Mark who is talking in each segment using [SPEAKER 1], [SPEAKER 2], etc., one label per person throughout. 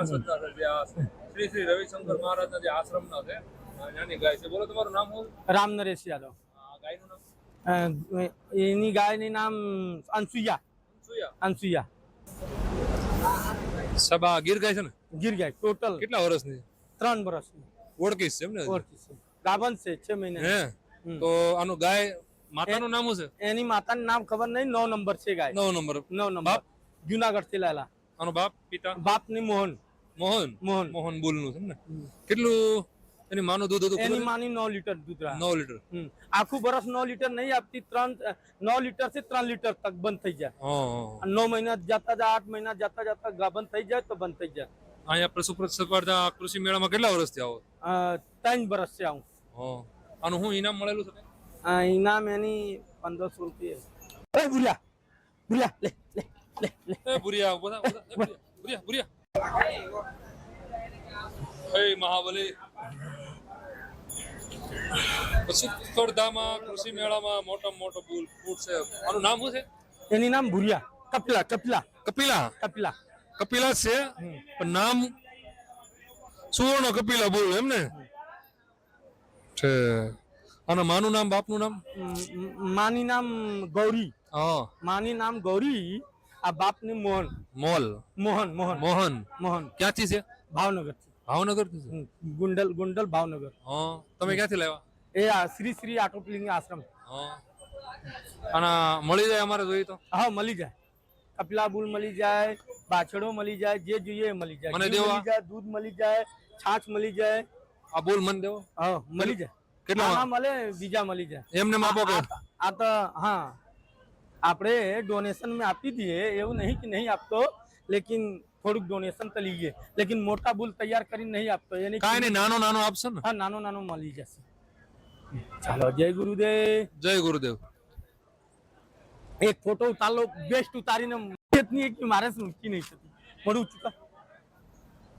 [SPEAKER 1] આ શ્રી શ્રી રવિશંકર મહારાજના જે આશ્રમના છે નાની ગાય છે. બોલો તમારું નામ શું?
[SPEAKER 2] રામ નરેશ યાદવ.
[SPEAKER 1] ગાયનું નામ?
[SPEAKER 2] એની ગાયની નામ અનસુયા
[SPEAKER 1] સુયા
[SPEAKER 2] અનસુયા
[SPEAKER 1] સબા ગીર ગાય છે ને?
[SPEAKER 2] ગીર ગાય ટોટલ
[SPEAKER 1] કેટલા વર્ષની?
[SPEAKER 2] ત્રણ વર્ષની.
[SPEAKER 1] ઓળખીશ છે એમ ને?
[SPEAKER 2] ઓળખીશ છે. ગાભણ છે છ મહિને.
[SPEAKER 1] હે? તો આનું ગાય માતાનું નામ શું છે?
[SPEAKER 2] એની માતાનું નામ ખબર નહીં નવ નંબર છે ગાય.
[SPEAKER 1] નવ નંબર.
[SPEAKER 2] નવ નંબર. જુનાગઢથી લાયેલા.
[SPEAKER 1] આનો બાપ પિતા?
[SPEAKER 2] બાપની મોહન.
[SPEAKER 1] મોહન?
[SPEAKER 2] મોહન.
[SPEAKER 1] મોહન બોલનું છે ને? કેટલું એની માનું દૂધ હતું
[SPEAKER 2] એની માની નવ લીટર દૂધ
[SPEAKER 1] નવ લીટર.
[SPEAKER 2] આખું બરસ નવ લીટર નહીં આપતી ત્રણ નવ લીટરથી ત્રણ લીટર તક બંધ થઈ જાય.
[SPEAKER 1] હા હા.
[SPEAKER 2] નવ મહિના જતા જાય આઠ મહિના જતા જતા ગાભણ થઈ જાય તો બંધ થઈ જાય.
[SPEAKER 1] અહીંયા પશુ સ્પર્ધા કૃષિ મેળામાં કેટલા વર્ષથી આવો?
[SPEAKER 2] ત્રણ વર્ષ છે આવું.
[SPEAKER 1] અને આનું શું ઇનામ મળેલું છે?
[SPEAKER 2] આ ઇનામ એની પંદરસો રૂપિયા. એ ભૂલ્યા ભૂલ્યા લે લે લે લે.
[SPEAKER 1] એ ભુરિયા. એ મહાબલી. પછી સ્પર્ધામાં કૃષિ મેળામાં મોટા મોટો બુલ ફૂટ છે. આનું નામ શું છે?
[SPEAKER 2] એની નામ ભૂરિયા. કપિલા કપિલા.
[SPEAKER 1] કપિલા?
[SPEAKER 2] કપિલા.
[SPEAKER 1] કપિલા છે? પણ નામ સુવર્ણ કપિલા બોલ એમ ને? છે. અને માનું નામ બાપનું નામ?
[SPEAKER 2] માની નામ ગૌરી.
[SPEAKER 1] હા.
[SPEAKER 2] માની નામ ગૌરી આ બાપની મોહન.
[SPEAKER 1] મોલ
[SPEAKER 2] મોહન મોહન.
[SPEAKER 1] મોહન.
[SPEAKER 2] મોહન.
[SPEAKER 1] ક્યાંથી છે?
[SPEAKER 2] ભાવનગર
[SPEAKER 1] ભાવનગરથી
[SPEAKER 2] ગુંડલ ગુંડલ ભાવનગર.
[SPEAKER 1] હા. તમે ક્યાંથી લાવ્યા?
[SPEAKER 2] એ આ શ્રી શ્રી આટોપલિંગ આશ્રમ.
[SPEAKER 1] હા. અને મળી જાય અમારે જોઈએ તો?
[SPEAKER 2] હા મળી જાય. કપિલા બુલ મળી જાય બાછડો મળી જાય જે જોઈએ એ મળી જાય.
[SPEAKER 1] મને દેવા?
[SPEAKER 2] દૂધ મળી જાય છાછ મળી જાય.
[SPEAKER 1] આ બોલ મન દેવો?
[SPEAKER 2] હા મળી જાય.
[SPEAKER 1] કેટલા
[SPEAKER 2] મળે બીજા મળી જાય.
[SPEAKER 1] એમને માપો
[SPEAKER 2] આ તો હા. આપણે ડોનેશન में આપી દઈએ એવું નહીં કે નહીં આપતો લેકિન થોડુંક ડોનેશન તો લઈએ. લેકિન મોટા બુલ તૈયાર કરીને નહીં આપતો એની
[SPEAKER 1] કાંઈ નહીં નાનો નાનો આપશે ને.
[SPEAKER 2] હા નાનો નાનો મળી જશે. ચાલો જય ગુરુદેવ.
[SPEAKER 1] જય ગુરુદેવ.
[SPEAKER 2] એક ફોટો ઉતારો બેસ્ટ ઉતારીને એટલી એક મારે મૂકી નહીં થતી. મળું ચૂકા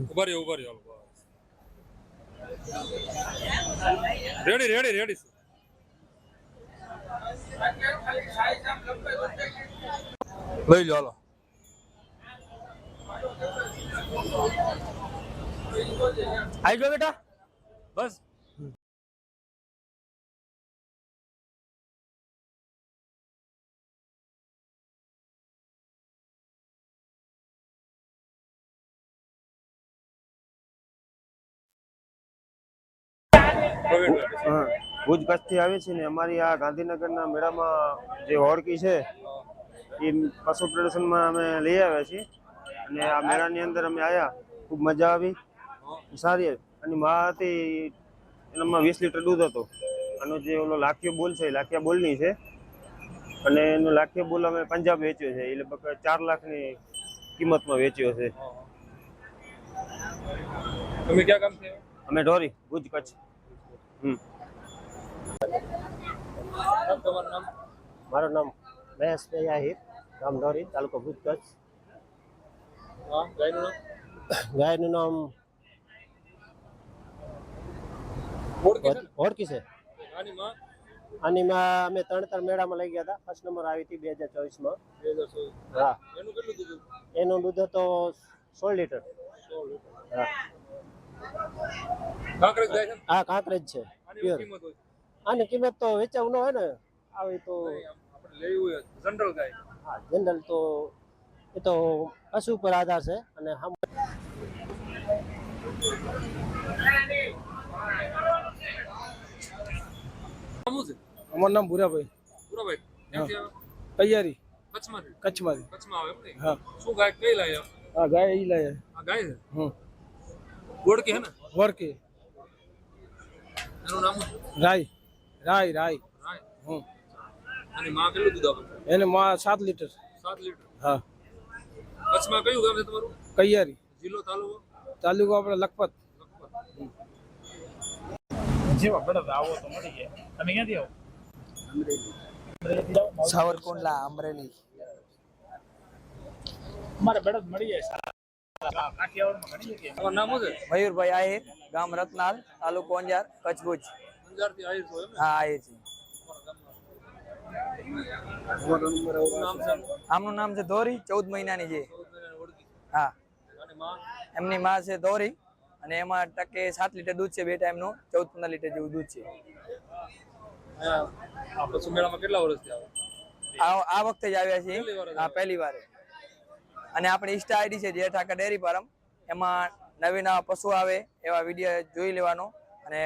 [SPEAKER 1] ઊભા રહ્યો ઊભા રહ્યો. રેડી રેડી રેડી લઈ લો હાલો.
[SPEAKER 2] આવી ગયો બેટા?
[SPEAKER 1] બસ.
[SPEAKER 3] હા. ભુજ કચ્છથી આવે છે ને અમારી આ ગાંધીનગરના મેળામાં જે હોડકી છે એ પશુ પ્રદર્શનમાં અમે લઈ આવ્યા છીએ. અને આ મેળાની અંદર અમે આવ્યા ખૂબ મજા આવી. સારી. અને મા હતી એનામાં વીસ લીટર દૂધ હતું. આનો જે ઓલો લાખિયો બોલ છે એ લાખિયા બોલની છે. અને એનો લાખિયો બોલ અમે પંજાબ વેચ્યો છે. એ લગભગ ચાર લાખની કિંમતમાં વેચ્યો છે.
[SPEAKER 1] તમે ક્યાં કામ
[SPEAKER 3] અમે ઢોરી ભુજ કચ્છ. હમ. મારું નામ મહેશભાઈ આહિર ગામ ઢોરી તાલુકો ભુજ કચ્છ
[SPEAKER 1] ગાયનું નામ?
[SPEAKER 3] હોડકી છે આની માં? અમે ત્રણ ત્રણ મેળામાં લઈ ગયા હતા. ફર્સ્ટ નંબર આવી હતી બે હજાર ચોવીસમાં.
[SPEAKER 1] માં
[SPEAKER 3] હા.
[SPEAKER 1] એનું દીધું
[SPEAKER 3] હતો? સોળ લીટર. હા.
[SPEAKER 1] કાંકરેજ છે
[SPEAKER 3] પ્યોર આની કિંમત તો વેચાવું ન હોય ને આવી તો
[SPEAKER 1] આપણે લેવું હોય જનરલ ગાય
[SPEAKER 3] હા જનરલ તો એ તો પશુ ઉપર આધાર છે અને હમ
[SPEAKER 1] છે?
[SPEAKER 2] અમારું નામ ભૂરાભાઈ.
[SPEAKER 1] ભૂરાભાઈ
[SPEAKER 2] તૈયારી.
[SPEAKER 1] કચ્છમાંથી?
[SPEAKER 2] કચ્છમાંથી.
[SPEAKER 1] કચ્છમાં આવે એમ
[SPEAKER 2] હા.
[SPEAKER 1] શું ગાય કઈ લાવ્યા
[SPEAKER 2] હા ગાય એ લાયા.
[SPEAKER 1] આ ગાય છે?
[SPEAKER 2] હમ.
[SPEAKER 1] ગોળકી હે ને?
[SPEAKER 2] વરકે
[SPEAKER 1] એનું નામ
[SPEAKER 2] રાય. રાય રાય
[SPEAKER 1] રાય
[SPEAKER 2] હમ.
[SPEAKER 1] અને માં કેટલું દૂધ આપે?
[SPEAKER 2] એને માં 7 લીટર.
[SPEAKER 1] 7 લીટર.
[SPEAKER 2] હા.
[SPEAKER 1] કચ્છમાં કયું ગામ છે તમારું?
[SPEAKER 2] કૈયારી.
[SPEAKER 1] જિલ્લો તાલુકો?
[SPEAKER 2] તાલુકો આપણે લખપત.
[SPEAKER 4] જેવા બળદ આવો તો મળી જાય. તમે ક્યાંથી આવો?
[SPEAKER 5] સાવરકુંડલા અમરેલી.
[SPEAKER 4] અમારે બળદ મળી જાય
[SPEAKER 5] મયુરભાઈ આહિર ગામ રતનાલ તાલુકો અંજાર કચ્છ ભુજ
[SPEAKER 1] અંજારથી છો એમ
[SPEAKER 5] હા છે. આમનું નામ છે ધોરી ચૌદ મહિનાની છે. હા. એમની માં છે ધોરી અને એમાં ટકે સાત લીટર દૂધ છે બે ટાઈમનું ચૌદ પંદર લીટર જેવું દૂધ છે.
[SPEAKER 1] મેળામાં કેટલા વર્ષથી
[SPEAKER 5] આ આ વખતે જ આવ્યા છીએ. હા પહેલી વાર. અને આપણી ઇન્સ્ટા આઈડી છે જે ઠાકર ડેરી ફાર્મ. એમાં નવી નવા પશુ આવે એવા વીડિયો જોઈ લેવાનો અને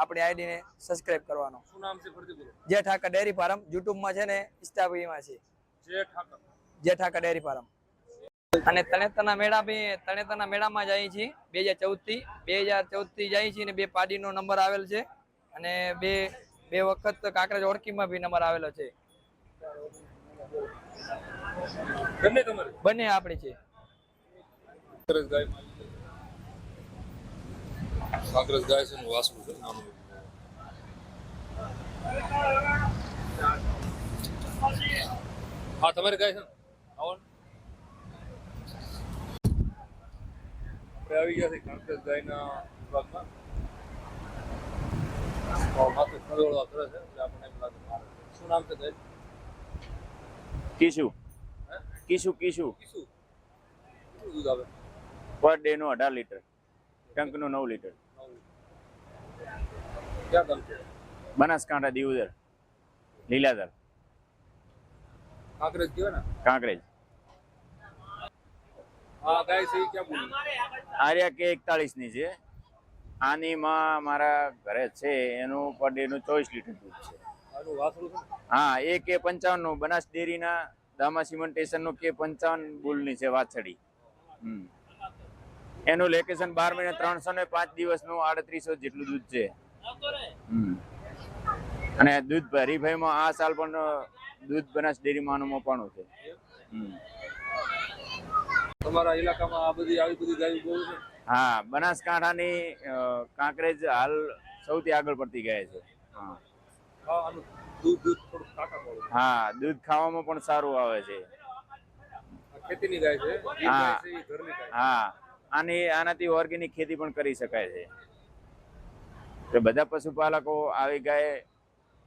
[SPEAKER 5] આપણી આઈડીને સબસ્ક્રાઇબ કરવાનો.
[SPEAKER 1] શું નામ છે ફરીથી બોલો?
[SPEAKER 5] જે ઠાકર ડેરી ફાર્મ યુટ્યુબમાં છે ને ઇન્સ્ટા માં છે.
[SPEAKER 1] જે ઠાકર.
[SPEAKER 5] જે ઠાકર ડેરી ફાર્મ. અને તણેતરના મેળા બી તણેતરના મેળામાં જઈએ છીએ. બે હજાર ચૌદથી બે હજાર ચૌદથી જઈએ છીએ ને બે પાડીનો નંબર આવેલ છે. અને બે બે વખત કાંકરેજ ઓળખીમાં બી નંબર આવેલો છે.
[SPEAKER 1] બંને
[SPEAKER 5] આપણી છે.
[SPEAKER 1] છે ને વાસણું છે નાનું હા તમારે ગાય છે આપણે આવી ગયા છે કાંકરેજ ગાયના વિભાગમાં માથે કરે છે એટલે આપણને એમ લાગે શું નામ છે ગાય
[SPEAKER 6] કીશું
[SPEAKER 1] હે?
[SPEAKER 6] કીશું કીશું
[SPEAKER 1] કીશું દૂધ આવે
[SPEAKER 6] પર ડે નું અઢાર લીટર ટંકનું નવ લીટર. બનાસકાંઠા દીવદર લીલાધર
[SPEAKER 1] કાંકરેજ કયો ને?
[SPEAKER 6] કાંકરેજ.
[SPEAKER 1] હા ગાય છે ક્યાં બોલી?
[SPEAKER 6] આર્યા કે એકતાળીસની છે. આની માં મારા ઘરે છે એનું પર ડે નું ચોવીસ લીટર દૂધ છે.
[SPEAKER 1] ને?
[SPEAKER 6] હા એ કે પંચાવનનું બનાસ ડેરીના દામા સિમેન્ટેશનનું કે પંચાવન બુલની છે વાછડી. હમ. એનું લેકેશન બાર મહિને ત્રણસો ને પાંચ દિવસનું આડત્રીસો જેટલું દૂધ છે. અને દૂધ હરીફાઈમાં આ સાલ પણ દૂધ બનાસ ડેરીમાં મોપાણું છે.
[SPEAKER 1] તમારા ઇલાકામાં આ બધી આવી બધી ગાયો બહુ છે.
[SPEAKER 6] હા બનાસકાંઠાની કાંકરેજ હાલ સૌથી આગળ પડતી ગાય છે. હા.
[SPEAKER 1] દૂધ
[SPEAKER 6] ખાવામાં પણ સારું આવે છે.
[SPEAKER 1] ખેતીની ગાય છે
[SPEAKER 6] હા. હા. આની આનાથી ઓર્ગેનિક ખેતી પણ કરી શકાય છે. તો બધા પશુપાલકો આવી ગાય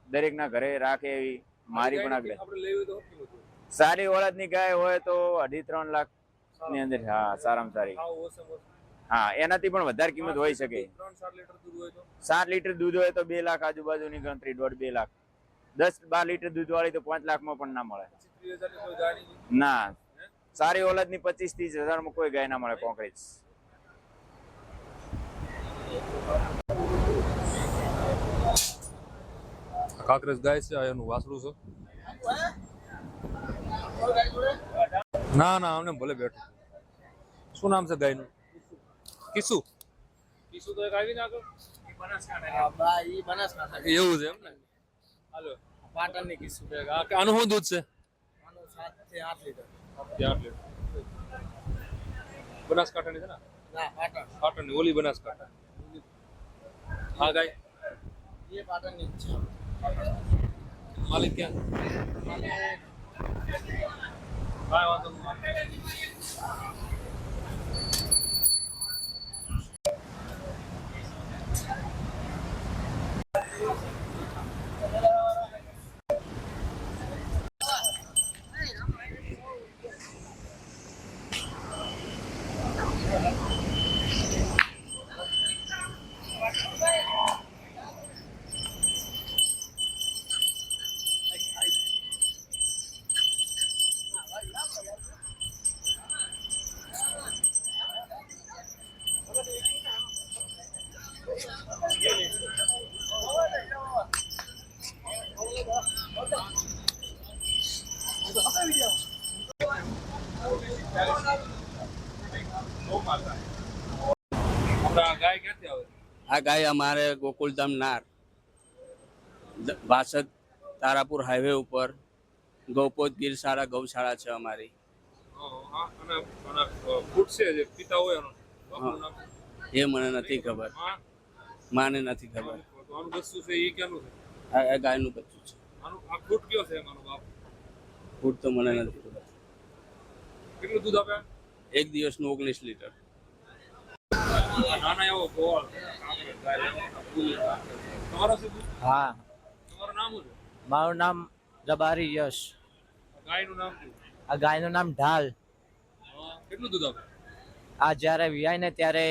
[SPEAKER 6] દરેકના ઘરે રાખે એવી મારી પણ આગળ? સારી ઓળદની ગાય હોય તો અઢી ત્રણ લાખની અંદર હા સારામાં સારી. હા એનાથી પણ વધારે કિંમત હોઈ શકે. સાત લીટર દૂધ હોય તો બે લાખ આજુબાજુની ગણતરી દોઢ બે લાખ. દસ બાર લીટર દૂધ વાળી તો પાંચ લાખમાં પણ ના મળે. ના સારી ઓલદની પચીસ ત્રીસ હજારમાં કોઈ ગાય ના મળે કોંકરેજ.
[SPEAKER 1] કાંકરેજ ગાય છે આ એનું વાસળું છે. ના ના અમને ભલે બેઠો. શું નામ છે ગાયનું? કિસુ. કિસુ તો એક આવી નાખો. એવું છે એમ ને? હાલો.
[SPEAKER 2] પાટણની કિસ્સું
[SPEAKER 1] આનું શું દૂધ છે?
[SPEAKER 2] સાતથી આઠ લીટર.
[SPEAKER 1] બનાસકાંઠાની છે ને?
[SPEAKER 2] ના પાટણ.
[SPEAKER 1] પાટણની ઓલી બનાસકાંઠા. હા ગાય.
[SPEAKER 2] એ પાટણની જ છે.
[SPEAKER 1] માલિક ક્યાં? કાંઈ વાંધો નહીં હમણાં ગાય ક્યાંથી આવે
[SPEAKER 7] આ ગાય અમારે ગોકુલધામ નાર વાસદ તારાપુર હાઈવે ઉપર ગૌપોત ગીરશાળા ગૌશાળા છે અમારી. એ મને નથી ખબર. માને નથી ખબર. આ ગાયનું બચ્ચું છે.
[SPEAKER 1] ફૂટ
[SPEAKER 7] તો મને નથી ખબર.
[SPEAKER 1] કેટલું દૂધ આપે?
[SPEAKER 7] એક દિવસનું ઓગણીસ લીટર.
[SPEAKER 1] નાના એવો ગોળ.
[SPEAKER 2] હા. મારું નામ રબારી યશ.
[SPEAKER 1] ગાયનું નામ શું
[SPEAKER 2] આ ગાયનું નામ ઢાલ.
[SPEAKER 1] કેટલું દૂધ આપે
[SPEAKER 8] આ જ્યારે વિયાય ને ત્યારે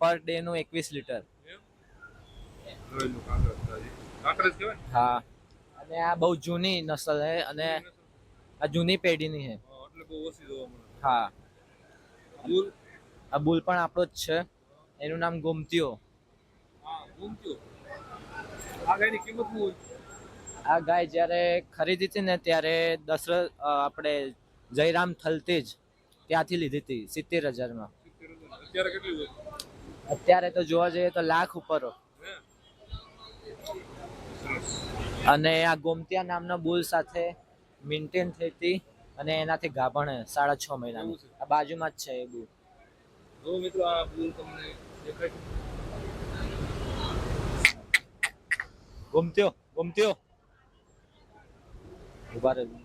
[SPEAKER 8] પર ડે નું એકવીસ લીટર? હા. અને આ બહુ જૂની નસલ છે અને આ જૂની પેઢીની છે
[SPEAKER 1] હા, એટલે બહુ ઓછી જોવા મળે
[SPEAKER 8] હા.
[SPEAKER 1] બુલ
[SPEAKER 8] આ બુલ પણ આપણો જ છે. એનું નામ ગોમતીઓ.
[SPEAKER 1] હા આ ગાયની કિંમત શું હોય?
[SPEAKER 8] આ ગાય જ્યારે ખરીદી હતી ને ત્યારે દશરથ આપણે જયરામ થલતેજ ત્યાંથી લીધી હતી સિત્તેર હજારમાં.
[SPEAKER 1] હજાર. અત્યારે
[SPEAKER 8] અત્યારે તો જોવા જઈએ તો લાખ ઉપર અને આ ગોમતિયા નામના બુલ સાથે મેન્ટેન થઈ હતી અને એનાથી ગાભણ સાડા છ મહિનાની. આ બાજુમાં જ છે એ બુલ.
[SPEAKER 1] મિત્રો આ બુલ તમને દેખાય
[SPEAKER 8] ગોમત્યો ગમત્યો. ઊભા રહેજો